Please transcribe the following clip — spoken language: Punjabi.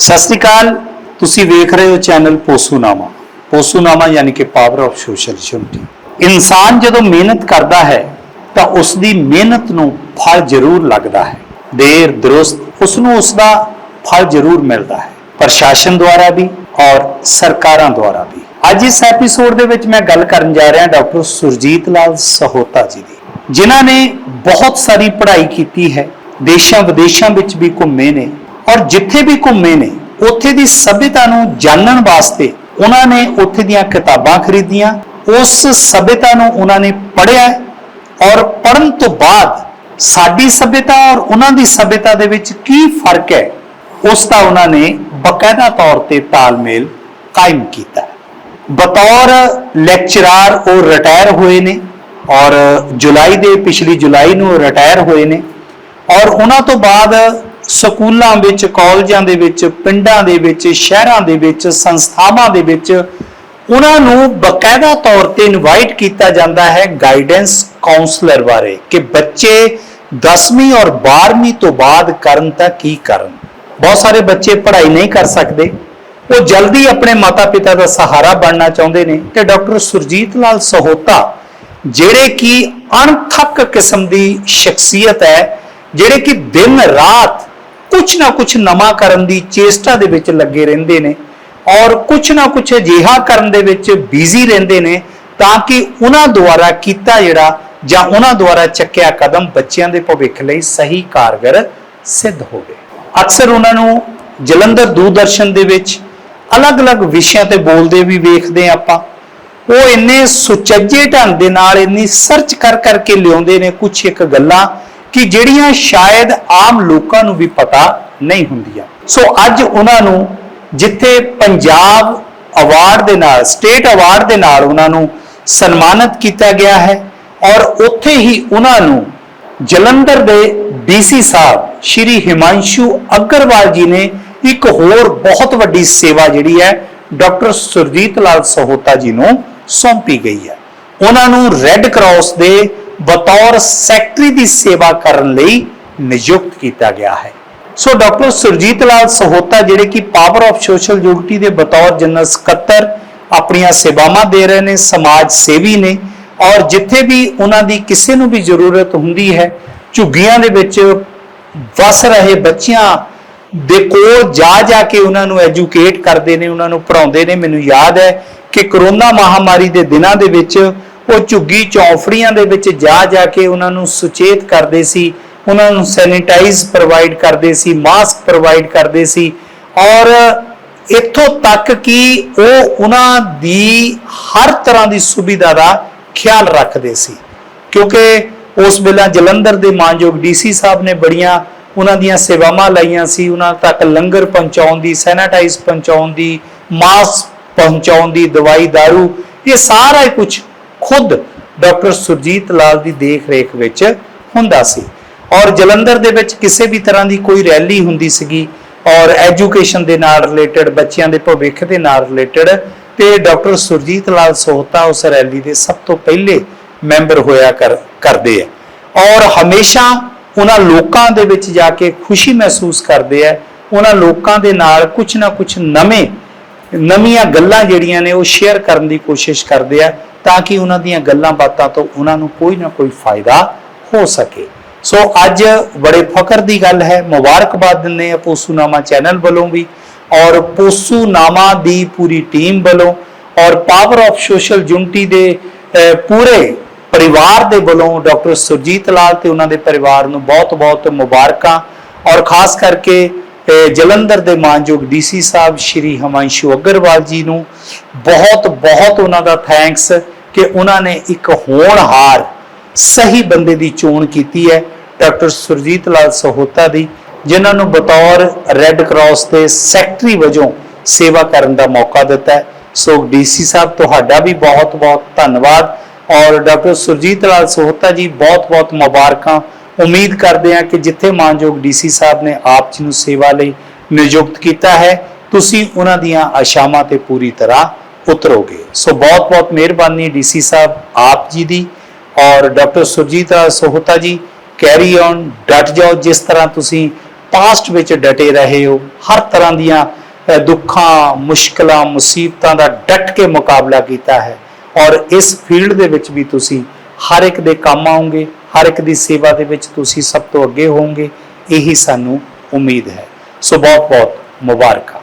ਸਤਿ ਸ੍ਰੀ ਅਕਾਲ। ਤੁਸੀਂ ਵੇਖ ਰਹੇ ਹੋ ਚੈਨਲ ਪੋਸੂਨਾਮਾ। ਪੋਸੂਨਾਮਾ ਯਾਨੀ ਕਿ ਪਾਵਰ ਆਫ ਸੋਸ਼ਲ ਯੂਨਿਟੀ ਇਨਸਾਨ ਜਦੋਂ ਮਿਹਨਤ ਕਰਦਾ ਹੈ, ਤਾਂ ਉਸ ਦੀ ਮਿਹਨਤ ਨੂੰ ਫਲ ਜ਼ਰੂਰ ਲੱਗਦਾ ਹੈ। ਦੇਰ, ਦਰੁਸਤ ਉਸ ਨੂੰ ਉਸ ਦਾ ਫਲ ਜ਼ਰੂਰ ਮਿਲਦਾ ਹੈ। ਪ੍ਰਸ਼ਾਸਨ ਦੁਆਰਾ ਵੀ ਔਰ ਸਰਕਾਰਾਂ ਦੁਆਰਾ ਵੀ। ਅੱਜ ਇਸ ਐਪੀਸੋਡ ਦੇ ਵਿੱਚ ਮੈਂ ਗੱਲ ਕਰਨ ਜਾ ਰਿਹਾ ਡਾਕਟਰ ਸੁਰਜੀਤ ਲਾਲ ਸਹੋਤਾ ਜੀ ਦੀ। ਜਿਨ੍ਹਾਂ ਨੇ ਬਹੁਤ ਸਾਰੀ ਪੜ੍ਹਾਈ ਕੀਤੀ ਹੈ। ਦੇਸ਼ਾਂ ਵਿਦੇਸ਼ਾਂ ਵਿੱਚ ਵੀ ਘੁੰਮੇ ਨੇ। ਔਰ ਜਿੱਥੇ ਵੀ ਘੁੰਮੇ ਨੇ, ਉੱਥੇ ਦੀ ਸਭਿਅਤਾ ਨੂੰ ਜਾਣਨ ਵਾਸਤੇ ਉਹਨਾਂ ਨੇ ਉੱਥੇ ਦੀਆਂ ਕਿਤਾਬਾਂ ਖਰੀਦੀਆਂ, ਉਸ ਸਭਿਅਤਾ ਨੂੰ ਉਹਨਾਂ ਨੇ ਪੜ੍ਹਿਆ ਔਰ ਪੜ੍ਹਨ ਤੋਂ ਬਾਅਦ ਸਾਡੀ ਸਭਿਅਤਾ ਔਰ ਉਹਨਾਂ ਦੀ ਸਭਿਅਤਾ ਦੇ ਵਿੱਚ ਕੀ ਫ਼ਰਕ ਹੈ, ਉਸ ਦਾ ਉਹਨਾਂ ਨੇ ਬਕਾਇਦਾ ਤੌਰ ਤੇ ਤਾਲਮੇਲ ਕਾਇਮ ਕੀਤਾ। ਬਤੌਰ ਲੈਕਚਰਰ ਉਹ ਰਿਟਾਇਰ ਹੋਏ ਨੇ ਔਰ ਜੁਲਾਈ ਦੇ ਪਿਛਲੀ ਜੁਲਾਈ ਨੂੰ ਰਿਟਾਇਰ ਹੋਏ ਨੇ ਔਰ ਉਹਨਾਂ ਤੋਂ ਬਾਅਦ ਸਕੂਲਾਂ ਵਿੱਚ, ਕਾਲਜਾਂ ਦੇ ਵਿੱਚ, ਪਿੰਡਾਂ ਦੇ ਵਿੱਚ, ਸ਼ਹਿਰਾਂ ਦੇ ਵਿੱਚ, ਸੰਸਥਾਵਾਂ ਦੇ ਵਿੱਚ ਉਹਨਾਂ ਨੂੰ ਬਕਾਇਦਾ ਤੌਰ ਤੇ ਇਨਵਾਈਟ ਕੀਤਾ ਜਾਂਦਾ ਹੈ ਗਾਈਡੈਂਸ ਕਾਉਂਸਲਰ ਬਾਰੇ ਕਿ ਬੱਚੇ 10ਵੀਂ ਔਰ 12ਵੀਂ ਤੋਂ ਬਾਅਦ ਕਰਨ ਤਾਂ ਕੀ ਕਰਨ। ਬਹੁਤ ਸਾਰੇ ਬੱਚੇ ਪੜ੍ਹਾਈ ਨਹੀਂ ਕਰ ਸਕਦੇ। ਉਹ ਜਲਦੀ ਆਪਣੇ ਮਾਤਾ-ਪਿਤਾ ਦਾ ਸਹਾਰਾ ਬਣਨਾ ਚਾਹੁੰਦੇ ਨੇ ਤੇ ਡਾਕਟਰ ਸੁਰਜੀਤ ਲਾਲ ਸਹੋਤਾ, ਜਿਹੜੇ ਕਿ ਅਣਥੱਕ ਕਿਸਮ ਦੀ ਸ਼ਖਸੀਅਤ ਹੈ, ਜਿਹੜੇ ਕਿ ਦਿਨ ਰਾਤ ਕੁਝ ਨਾ ਕੁਝ ਨਵਾਂ ਕਰਨ ਦੀ ਚੇਸ਼ਟਾ ਦੇ ਵਿੱਚ ਲੱਗੇ ਰਹਿੰਦੇ ਨੇ ਔਰ ਕੁਝ ਨਾ ਕੁਝ ਅਜਿਹਾ ਕਰਨ ਦੇ ਵਿੱਚ ਬਿਜ਼ੀ ਰਹਿੰਦੇ ਨੇ ਤਾਂ ਕਿ ਉਹਨਾਂ ਦੁਆਰਾ ਕੀਤਾ ਜਿਹੜਾ ਜਾਂ ਉਹਨਾਂ ਦੁਆਰਾ ਚੱਕਿਆ ਕਦਮ ਬੱਚਿਆਂ ਦੇ ਭਵਿੱਖ ਲਈ ਸਹੀ ਕਾਰਗਰ ਸਿੱਧ ਹੋਵੇ। ਅਕਸਰ ਉਹਨਾਂ ਨੂੰ ਜਲੰਧਰ ਦੂਰਦਰਸ਼ਨ ਦੇ ਵਿੱਚ ਅਲੱਗ-ਅਲੱਗ ਵਿਸ਼ਿਆਂ ਤੇ ਬੋਲਦੇ ਵੀ ਵੇਖਦੇ ਹਾਂ ਆਪਾਂ। ਉਹ ਇੰਨੇ ਸੁਚੱਜੇ ਢੰਗ ਦੇ ਨਾਲ ਇੰਨੀ ਸਰਚ ਕਰ ਕਰਕੇ ਲਿਆਉਂਦੇ ਨੇ ਕੁਝ ਇੱਕ ਗੱਲਾਂ ਕਿ ਜਿਹੜੀਆਂ ਸ਼ਾਇਦ ਆਮ ਲੋਕਾਂ ਨੂੰ ਵੀ ਪਤਾ ਨਹੀਂ ਹੁੰਦੀਆਂ। ਸੋ ਅੱਜ ਉਹਨਾਂ ਨੂੰ ਜਿੱਥੇ ਪੰਜਾਬ ਅਵਾਰਡ ਦੇ ਨਾਲ, ਸਟੇਟ ਅਵਾਰਡ ਦੇ ਨਾਲ ਉਹਨਾਂ ਨੂੰ ਸਨਮਾਨਿਤ ਕੀਤਾ ਗਿਆ ਹੈ ਔਰ ਉੱਥੇ ਹੀ ਉਹਨਾਂ ਨੂੰ ਜਲੰਧਰ ਦੇ ਡੀਸੀ ਸਾਹਿਬ ਸ਼੍ਰੀ ਹਿਮਾਂਸ਼ੂ ਅਗਰਵਾਲ ਜੀ ਨੇ ਇੱਕ ਹੋਰ ਬਹੁਤ ਵੱਡੀ ਸੇਵਾ ਜਿਹੜੀ ਹੈ, ਡਾਕਟਰ ਸੁਰਜੀਤ ਲਾਲ ਸਹੋਤਾ ਜੀ ਨੂੰ ਸੌਂਪੀ ਗਈ ਹੈ। ਉਹਨਾਂ ਨੂੰ ਰੈੱਡ ਕਰਾਸ ਦੇ ਬਤੌਰ ਸੈਕਟਰੀ ਦੀ ਸੇਵਾ ਕਰਨ ਲਈ ਨਿਯੁਕਤ ਕੀਤਾ ਗਿਆ ਹੈ। ਸੋ ਡਾਕਟਰ ਸੁਰਜੀਤ ਲਾਲ ਸਹੋਤਾ, ਜਿਹੜੇ ਕਿ ਪਾਵਰ ਆਫ ਸੋਸ਼ਲ ਯੂਨਿਟੀ ਦੇ ਬਤੌਰ ਜਨਰਲ ਸਕੱਤਰ, ਆਪਣੀਆਂ ਸੇਵਾਵਾਂ ਦੇ ਰਹੇ ਨੇ, ਸਮਾਜ ਸੇਵੀ ਨੇ ਔਰ ਜਿੱਥੇ ਵੀ ਉਹਨਾਂ ਦੀ ਕਿਸੇ ਨੂੰ ਵੀ ਜ਼ਰੂਰਤ ਹੁੰਦੀ ਹੈ, ਝੁੱਗੀਆਂ ਦੇ ਵਿੱਚ ਵਸ ਰਹੇ ਬੱਚਿਆਂ ਦੇ ਕੋਲ ਜਾ ਜਾ ਕੇ ਉਹਨਾਂ ਨੂੰ ਐਜੂਕੇਟ ਕਰਦੇ ਨੇ, ਉਹਨਾਂ ਨੂੰ ਪੜਾਉਂਦੇ ਨੇ। ਮੈਨੂੰ ਯਾਦ ਹੈ ਕਿ ਕਰੋਨਾ ਮਹਾਮਾਰੀ ਦੇ ਦਿਨਾਂ ਦੇ ਵਿੱਚ ਉਹ ਝੁੱਗੀ ਚੌਂਫੜੀਆਂ ਦੇ ਵਿੱਚ ਜਾ ਜਾ ਕੇ ਉਹਨਾਂ ਨੂੰ ਸੁਚੇਤ ਕਰਦੇ ਸੀ, ਉਹਨਾਂ ਨੂੰ ਸੈਨੀਟਾਈਜ਼ ਪ੍ਰੋਵਾਈਡ ਕਰਦੇ ਸੀ ਮਾਸਕ ਪ੍ਰੋਵਾਈਡ ਕਰਦੇ ਸੀ ਔਰ ਇੱਥੋਂ ਤੱਕ ਕਿ ਉਹ ਉਹਨਾਂ ਦੀ ਹਰ ਤਰ੍ਹਾਂ ਦੀ ਸੁਵਿਧਾ ਦਾ ਖਿਆਲ ਰੱਖਦੇ ਸੀ। ਕਿਉਂਕਿ ਉਸ ਵੇਲੇ ਜਲੰਧਰ ਦੇ ਮਾਨਯੋਗ ਡੀਸੀ ਸਾਹਿਬ ਨੇ ਬੜੀਆਂ ਉਹਨਾਂ ਦੀਆਂ ਸੇਵਾਵਾਂ ਲਾਈਆਂ ਸੀ, ਉਹਨਾਂ ਤੱਕ ਲੰਗਰ ਪਹੁੰਚਾਉਣ ਦੀ ਸੈਨੀਟਾਈਜ਼ ਪਹੁੰਚਾਉਣ ਦੀ ਮਾਸਕ ਪਹੁੰਚਾਉਣ ਦੀ, ਦਵਾਈ, ਦਾਰੂ, ਇਹ ਸਾਰਾ ਕੁਝ ਖੁਦ ਡਾਕਟਰ ਸੁਰਜੀਤ ਲਾਲ ਦੀ ਦੇਖ ਰੇਖ ਵਿੱਚ ਹੁੰਦਾ ਸੀ। ਔਰ ਜਲੰਧਰ ਦੇ ਵਿੱਚ ਕਿਸੇ ਵੀ ਤਰ੍ਹਾਂ ਦੀ ਕੋਈ ਰੈਲੀ ਹੁੰਦੀ ਸੀਗੀ ਔਰ ਐਜੂਕੇਸ਼ਨ ਦੇ ਨਾਲ ਰਿਲੇਟਡ, ਬੱਚਿਆਂ ਦੇ ਭਵਿੱਖ ਦੇ ਨਾਲ ਰਿਲੇਟਡ, ਤੇ ਡਾਕਟਰ ਸੁਰਜੀਤ ਲਾਲ ਸੋਹਤਾ ਉਸ ਰੈਲੀ ਦੇ ਸਭ ਤੋਂ ਪਹਿਲੇ ਮੈਂਬਰ ਹੋਇਆ ਕਰ, ਕਰਦੇ ਆ। ਔਰ ਹਮੇਸ਼ਾ ਉਹਨਾਂ ਲੋਕਾਂ ਦੇ ਵਿੱਚ ਜਾ ਕੇ ਖੁਸ਼ੀ ਮਹਿਸੂਸ ਕਰਦੇ ਆ। ਉਹਨਾਂ ਲੋਕਾਂ ਦੇ ਨਾਲ ਕੁਝ ਨਾ ਕੁਝ ਨਵੇਂ ਨਵੀਆਂ ਗੱਲਾਂ ਜਿਹੜੀਆਂ ਨੇ ਉਹ ਸ਼ੇਅਰ ਕਰਨ ਦੀ ਕੋਸ਼ਿਸ਼ ਕਰਦੇ ਆ ਤਾਂ ਕਿ ਉਹਨਾਂ ਦੀਆਂ ਗੱਲਾਂ ਬਾਤਾਂ ਤੋਂ ਉਹਨਾਂ ਨੂੰ ਕੋਈ ਨਾ ਕੋਈ ਫਾਇਦਾ ਹੋ ਸਕੇ। ਸੋ ਅੱਜ ਬੜੇ ਫਖਰ ਦੀ ਗੱਲ ਹੈ, ਮੁਬਾਰਕਬਾਦ ਦਿੰਦੇ ਆ ਪੋਸੂਨਾਮਾ ਚੈਨਲ ਵੱਲੋਂ ਵੀ ਔਰ ਪੋਸੂਨਾਮਾ ਦੀ ਪੂਰੀ ਟੀਮ ਵੱਲੋਂ ਔਰ ਪਾਵਰ ਆਫ ਸੋਸ਼ਲ ਯੂਨਿਟੀ ਦੇ ਪੂਰੇ ਪਰਿਵਾਰ ਦੇ ਵੱਲੋਂ ਡਾਕਟਰ ਸੁਰਜੀਤ ਲਾਲ ਤੇ ਉਹਨਾਂ ਦੇ ਪਰਿਵਾਰ ਨੂੰ ਬਹੁਤ-ਬਹੁਤ ਮੁਬਾਰਕਾਂ ਔਰ ਖਾਸ ਕਰਕੇ ਜਲੰਧਰ ਦੇ ਮਾਨਯੋਗ ਡੀਸੀ ਸਾਹਿਬ ਸ਼੍ਰੀ ਹਮਾਂਸ਼ੂ ਅਗਰਵਾਲ ਜੀ ਨੂੰ ਬਹੁਤ-ਬਹੁਤ ਉਹਨਾਂ ਦਾ ਥੈਂਕਸ ਕਿ ਉਹਨਾਂ ਨੇ ਇੱਕ ਹੋਣਹਾਰ ਸਹੀ ਬੰਦੇ ਦੀ ਚੋਣ ਕੀਤੀ ਹੈ, ਡਾਕਟਰ ਸੁਰਜੀਤ ਲਾਲ ਸਹੋਤਾ ਦੀ, ਜਿਨ੍ਹਾਂ ਨੂੰ ਬਤੌਰ ਰੈੱਡ ਕਰਾਸ ਦੇ ਸੈਕਟਰੀ ਵਜੋਂ ਸੇਵਾ ਕਰਨ ਦਾ ਮੌਕਾ ਦਿੱਤਾ ਹੈ। ਸੋ ਡੀਸੀ ਸਾਹਿਬ, ਤੁਹਾਡਾ ਵੀ ਬਹੁਤ-ਬਹੁਤ ਧੰਨਵਾਦ ਔਰ ਡਾਕਟਰ ਸੁਰਜੀਤ ਲਾਲ ਸਹੋਤਾ ਜੀ, ਬਹੁਤ-ਬਹੁਤ ਮੁਬਾਰਕਾਂ ਉਮੀਦ ਕਰਦੇ ਹਾਂ ਕਿ ਜਿੱਥੇ ਮਾਨਯੋਗ ਡੀਸੀ ਸਾਹਿਬ ਨੇ ਆਪ ਜੀ ਨੂੰ ਸੇਵਾ ਲਈ ਨਿਯੁਕਤ ਕੀਤਾ ਹੈ, ਤੁਸੀਂ ਉਹਨਾਂ ਦੀਆਂ ਆਸ਼ਾਵਾਂ ਤੇ ਪੂਰੀ ਤਰ੍ਹਾਂ ਉਤਰੋਗੇ। ਸੋ ਬਹੁਤ-ਬਹੁਤ ਮਿਹਰਬਾਨੀ ਡੀਸੀ ਸਾਹਿਬ, ਆਪ ਜੀ ਦੀ ਔਰ ਡਾਕਟਰ ਸੁਰਜੀਤ ਰਾਜ ਸੋਹਤਾ ਜੀ ਕੈਰੀ ਔਨ ਡਟ ਜਾਓ, ਜਿਸ ਤਰ੍ਹਾਂ ਤੁਸੀਂ ਪਾਸਟ ਵਿੱਚ ਡਟੇ ਰਹੇ ਹੋ, ਹਰ ਤਰ੍ਹਾਂ ਦੀਆਂ ਦੁੱਖਾਂ, ਮੁਸ਼ਕਲਾਂ, ਮੁਸੀਬਤਾਂ ਦਾ ਡਟ ਕੇ ਮੁਕਾਬਲਾ ਕੀਤਾ ਹੈ ਔਰ ਇਸ ਫੀਲਡ ਦੇ ਵਿੱਚ ਵੀ ਤੁਸੀਂ ਹਰ ਇੱਕ ਦੇ ਕੰਮ ਆਉਂਗੇ, ਹਰ ਇੱਕ ਦੀ ਸੇਵਾ ਦੇ ਵਿੱਚ ਤੁਸੀਂ ਸਭ ਤੋਂ ਅੱਗੇ ਹੋਵੋਗੇ, ਇਹੀ ਸਾਨੂੰ ਉਮੀਦ ਹੈ। ਸੋ ਬਹੁਤ ਬਹੁਤ ਮੁਬਾਰਕਾਂ।